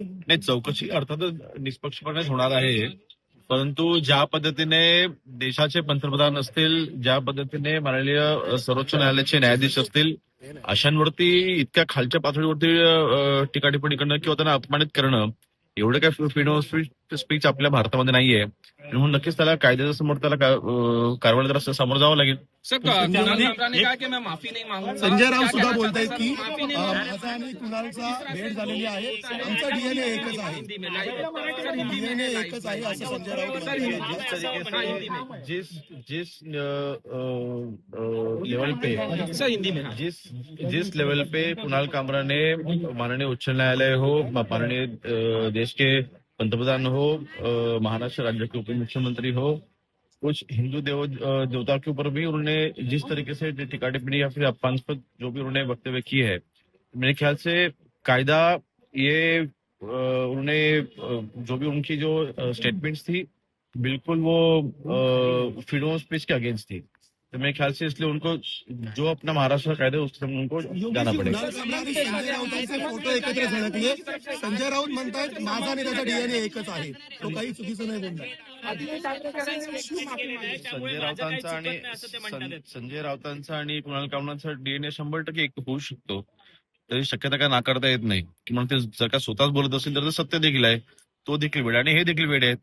नाही चौकशी अर्थातच निष्पक्षपणेच होणार आहे. परंतु ज्या पद्धतीने देशाचे पंतप्रधान असतील ज्या पद्धतीने माननीय सर्वोच्च न्यायालयाचे न्यायाधीश असतील अशांवरती इतक्या खालच्या पातळीवरती अ, टीका टिप्पणी करणं किंवा त्यांना अपमानित करणं एवढं काय फ्रीडम ऑफ स्पीच आपल्या भारतामध्ये नाहीये. म्हणून नक्कीच त्याला कायद्याच्या समोर त्याला कारवाई जरा समोर जावं लागेल सर कुणाल कामरा ने कहा कि मैं माफ़ी नहीं मांगूँगा संजय क्या सुद्धा बोलतायत चाहते की? माफ़ी नहीं अ, मांगूँगा. माझा आणि कुणालचा भेट झालेली आहे आमचा डीएनए एकच आहे डीएनए एकच आहे असं संजय म्हणतात. जिस जिस लेवल पे सर हिंदी में. जिस जिस लेवल पे कुणाल कामरा ने माननीय उच्च न्यायालय हो माननीय देश के पंतप्रधान हो महाराष्ट्र राज्य के उप मुख्यमंत्री हो, कुछ हिंदू देव देवता के ऊपर भी उन्होंने जिस तरीके से टिका टिप्पणी या फिर अपमानस्पद जो भी उन्होंने वक्तव्य किए है, मेरे ख्याल से कायदा ये उन्होंने जो भी उनकी जो स्टेटमेंट्स थी, बिल्कुल वो फ्रीडम ऑफ़ स्पीच के अगेंस्ट थी। तो मेरे ख्याल से इसलिए उनको जो अपना महाराष्ट्र का कायदा उससे उनको जाना पड़ेगा। संजय राऊतांचे फोटो एकत्र झळकले संजय राऊत म्हणतायत माझा आणि त्याचा डीएनए एकच आहे. तो काही चुकीचं नाही बोलणार. संजय राऊतांचा आणि संजय राऊतांचा आणि कुणाल कामनाचा डीएनए शंभर टक्के एक होऊ शकतो. तरी शक्यता काय नाकारता येत नाही. किंवा ते जर का स्वतःच बोलत असेल तर ते सत्य देखील आहे. तो देखील वेळ आणि हे देखील वेळ आहेत